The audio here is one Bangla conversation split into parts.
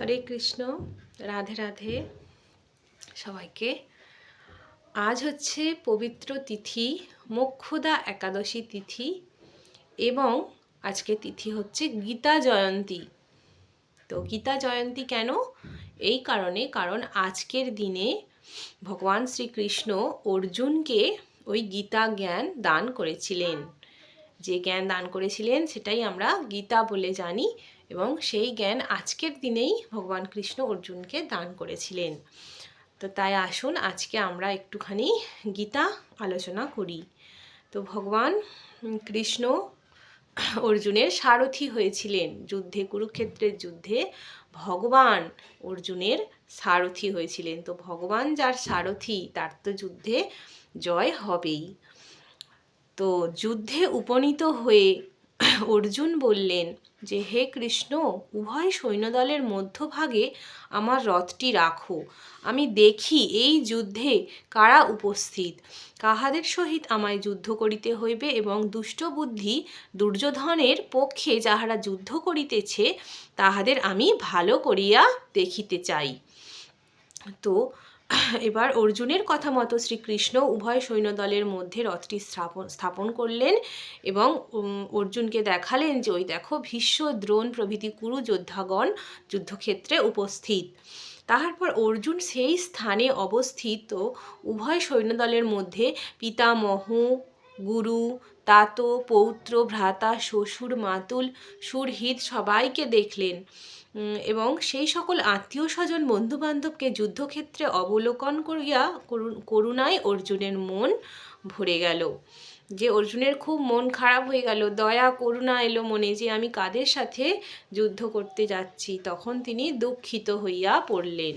হরে কৃষ্ণ, রাধে রাধে সবাইকে। আজ হচ্ছে পবিত্র তিথি, মোক্ষদা একাদশী তিথি এবং আজকে তিথি হচ্ছে গীতা জয়ন্তী। তো গীতা জয়ন্তী কেন? এই কারণে, কারণ আজকের দিনে ভগবান শ্রীকৃষ্ণ অর্জুনকে ওই গীতা জ্ঞান দান করেছিলেন। যে জ্ঞান দান করেছিলেন, সেটাই আমরা গীতা বলে জানি। এবং সেই জ্ঞান আজকের দিনেই ভগবান কৃষ্ণ অর্জুনকে দান করেছিলেন। তো তাই আসুন, আজকে আমরা একটুখানি গীতা আলোচনা করি। তো ভগবান কৃষ্ণ অর্জুনের সারথি হয়েছিলেন। যুদ্ধে, কুরুক্ষেত্রের যুদ্ধে ভগবান অর্জুনের সারথি হয়েছিলেন। তো ভগবান যার সারথি, তার তো যুদ্ধে জয় হবেই। তো যুদ্ধে উপনীত হয়ে অর্জুন বললেন যে, হে কৃষ্ণ, উভয় সৈন্যদলের মধ্যভাগে আমার রথটি রাখো। আমি দেখি এই যুদ্ধে কারা উপস্থিত। কাহাদের সহিত আমায় যুদ্ধ করিতে হইবে এবং দুষ্ট বুদ্ধি দুর্যোধনের পক্ষে যাহারা যুদ্ধ করিতেছে, তাহাদের আমি ভালো করিয়া দেখিতে চাই। তো এবার অর্জুনের কথা মতো শ্রীকৃষ্ণ উভয় সৈন্যদলের মধ্যে রথটি স্থাপন স্থাপন করলেন এবং অর্জুনকে দেখালেন যে, ওই দেখো, ভীষ্ম, দ্রোণ প্রভৃতি কুরু যোদ্ধাগণ যুদ্ধক্ষেত্রে উপস্থিত। তাহার অর্জুন সেই স্থানে অবস্থিত উভয় সৈন্যদলের মধ্যে পিতামহ, গুরু, তাত, পৌত্র, ভ্রাতা, শ্বশুর, মাতুল, সুরহিত সবাইকে দেখলেন। এবং সেই সকল আত্মীয় স্বজন বন্ধুবান্ধবকে যুদ্ধক্ষেত্রে অবলোকন করিয়া করুণায় অর্জুনের মন ভরে গেল। যে অর্জুনের খুব মন খারাপ হয়ে গেল, দয়া, করুণা এলো মনে যে আমি কাদের সাথে যুদ্ধ করতে যাচ্ছি? তখন তিনি দুঃখিত হইয়া পড়লেন।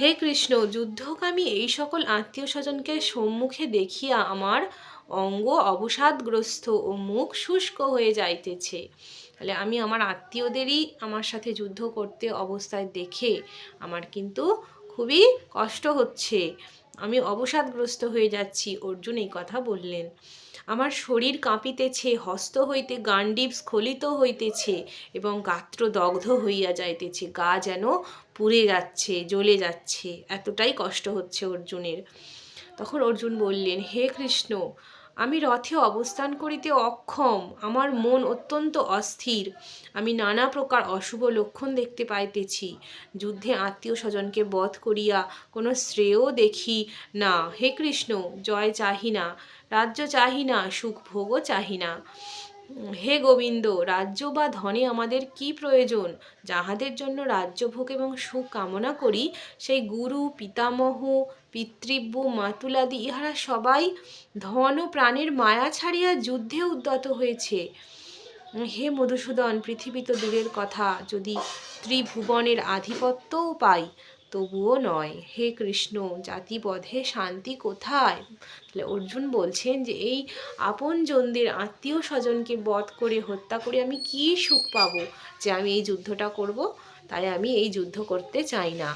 হে কৃষ্ণ, যুদ্ধকামী এই সকল আত্মীয় স্বজনকে সম্মুখে দেখিয়া আমার অঙ্গ অবসাদগ্রস্ত ও মুখ শুষ্ক হয়ে যাইতেছে। তাহলে আমি আমার আত্মীয়দেরই আমার সাথে যুদ্ধ করতে অবস্থায় দেখে আমার কিন্তু খুবই কষ্ট হচ্ছে। আমি অবসাদগ্রস্ত হয়ে যাচ্ছি, অর্জুন এই কথা বললেন। আমার শরীর কাঁপিতেছে, হস্ত হইতে গান্ডীব স্খলিত হইতেছে এবং গাত্র দগ্ধ হইয়া যাইতেছে। গা যেন পুড়ে যাচ্ছে, জ্বলে যাচ্ছে। এতটাই কষ্ট হচ্ছে অর্জুনের। তখন অর্জুন বললেন, হে কৃষ্ণ আমি রথে অবস্থান করিতে অক্ষম, আমার মন অত্যন্ত অস্থির। আমি নানা প্রকার অশুভ লক্ষণ দেখতে পাইতেছি। যুদ্ধে আত্মীয় স্বজনকে বধ করিয়া কোনো শ্রেয় দেখি না। হে কৃষ্ণ, জয় চাহি না, রাজ্য চাহি না, সুখ ভোগও চাহি না। হে গোবিন্দ, রাজ্য বা ধনে আমাদের কি প্রয়োজন? যাহাদের জন্য রাজ্যভোগ এবং সুখ কামনা করি, সেই গুরু, পিতামহ, পিতৃব্য, মাতুলাদি, ইহারা সবাই ধন ও প্রাণের মায়া ছাড়িয়া যুদ্ধে উদ্যত হয়েছে। হে মধুসূদন, পৃথিবী তো দূরের কথা, যদি ত্রিভুবনের আধিপত্যও পাই। তবুও নয়। হে কৃষ্ণ জাতিবধে শান্তি কোথায়? তাহলে অর্জুন বলছেন যে, এই আপনজনদের আত্মীয় স্বজনকে বধ করে হত্যা করে আমি কি সুখ পাবো? যে আমি এই যুদ্ধটা করব, তাই আমি এই যুদ্ধ করতে চাই না।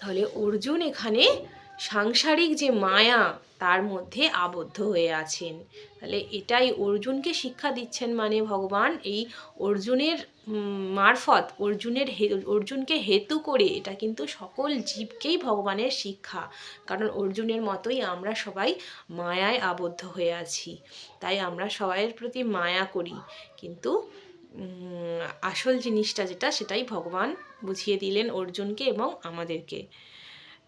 তাহলে অর্জুন এখানে সাংসারিক যে মায়া, তার মধ্যে আবদ্ধ হয়ে আছেন। তাহলে এটাই অর্জুনকে শিক্ষা দিচ্ছেন মানে ভগবান, এই অর্জুনের মারফত, অর্জুনের অর্জুনকে হেতু করে এটা কিন্তু সকল জীবকেই ভগবানের শিক্ষা। কারণ অর্জুনের মতোই আমরা সবাই মায়ায় আবদ্ধ হয়ে আছি, তাই আমরা সবাইয়ের প্রতি মায়া করি। কিন্তু আসল জিনিসটা যেটা, সেটাই ভগবান বুঝিয়ে দিলেন অর্জুনকে এবং আমাদেরকে।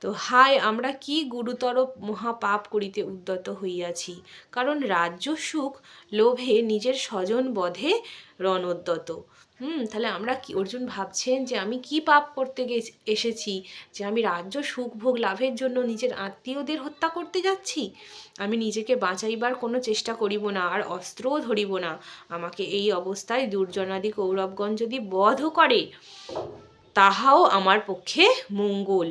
তো হায়, আমরা কি গুরুতর মহাপাপ করিতে উদ্যত হইয়াছি। কারণ রাজ্য সুখ লোভে নিজের স্বজন বধে রণোদ্যত। হুম, তাহলে আমরা কি, অর্জুন ভাবছেন যে আমি কি পাপ করতে এসেছি? যে আমি রাজ্য সুখ ভোগ লাভের জন্য নিজের আত্মীয়দের হত্যা করতে যাচ্ছি? আমি নিজেকে বাঁচাইবার কোনো চেষ্টা করিব না, আর অস্ত্রও ধরিব না। আমাকে এই অবস্থায় দুর্জনাদি কৌরবগণ যদি বধ করে, তাহাও আমার পক্ষে মঙ্গল।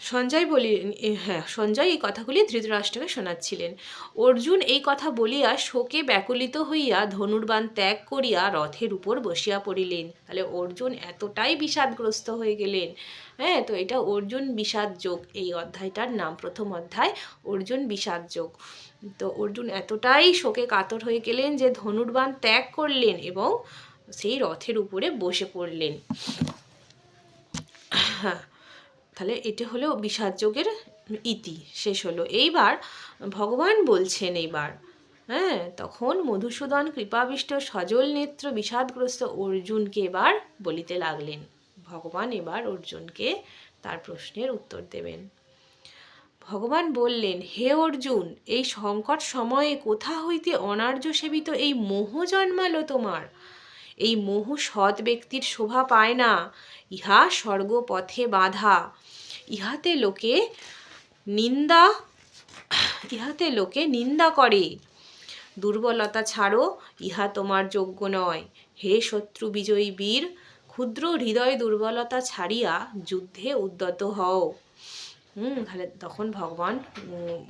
সঞ্জয় বলিলেন হ্যাঁ সঞ্জয় এই কথাগুলি ধৃতরাষ্ট্রকে শোনাচ্ছিলেন। অর্জুন এই কথা বলিয়া শোকে ব্যাকুলিত হইয়া ধনুর্বাণ ত্যাগ করিয়া রথের উপর বসিয়া পড়িলেন। তাহলে অর্জুন এতটাই বিষাদগ্রস্ত হয়ে গেলেন। হ্যাঁ তো এটা অর্জুন বিষাদ যোগ, এই অধ্যায়টার নাম, প্রথম অধ্যায়, অর্জুন বিষাদ যোগ। তো অর্জুন এতটাই শোকে কাতর হয়ে গেলেন যে ধনুর্বাণ ত্যাগ করলেন এবং সেই রথের উপরে বসে পড়লেন। হ্যাঁ তাহলে এটা হলো বিষাদ যোগের ইতি, শেষ হলো। এইবার ভগবান বলছেন এইবার হ্যাঁ তখন মধুসূদন কৃপাবিষ্ট সজল নেত্র বিষাদগ্রস্ত অর্জুনকে এবার বলিতে লাগলেন। ভগবান এবার অর্জুনকে তার প্রশ্নের উত্তর দেবেন। ভগবান বললেন, হে অর্জুন, এই সংকট সময়ে কোথা হইতে অনার্য সেবিত এই মোহ জন্মালো তোমার? এই মোহ সৎ ব্যক্তির শোভা পায় না। ইহা স্বর্গপথে বাধা। ইহাতে লোকে নিন্দা, ইহাতে লোকে নিন্দা করে। দুর্বলতা ছাড়ো, ইহা তোমার যোগ্য নয়। হে শত্রু বিজয়ী বীর, ক্ষুদ্র হৃদয় দুর্বলতা ছাড়িয়া যুদ্ধে উদ্যত হও। হুম, তাহলে তখন ভগবান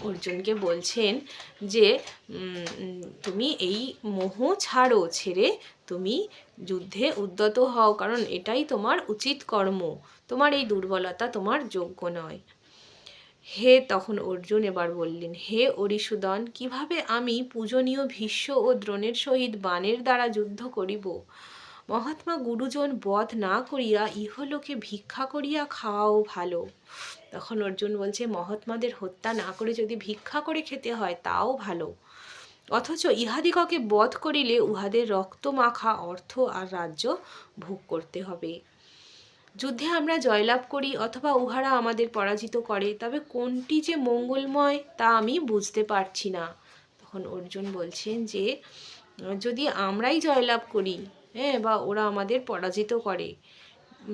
অর্জুনকে বলছেন যে তুমি এই মোহ ছাড়ো, ছেড়ে তুমি যুদ্ধে উদ্যত হও, কারণ এটাই তোমার উচিত কর্ম। তোমার এই দুর্বলতা তোমার যোগ্য নয়। হে, তখন অর্জুন এবার বললেন, হে অরিসুদন কীভাবে আমি পূজনীয় ভীষ্ম ও দ্রোণের সহিত বাণের দ্বারা যুদ্ধ করিব? মহাত্মা গুরুজন বধ না করিয়া ইহলোকে ভিক্ষা করিয়া খাওয়াও ভালো। তখন অর্জুন বলছে মহাত্মাদের হত্যা না করে যদি ভিক্ষা করে খেতে হয়, তাও ভালো। অথচ ইহাদিগকে বধ করিলে উহাদের রক্ত মাখা অর্থ আর রাজ্য ভোগ করতে হবে। যুদ্ধে আমরা জয়লাভ করি অথবা উহারা আমাদের পরাজিত করে, তবে কোনটি যে মঙ্গলময় তা আমি বুঝতে পারছি না। তখন অর্জুন বলছেন যে, যদি আমরাই জয়লাভ করি হ্যাঁ বা ওরা আমাদের পরাজিত করে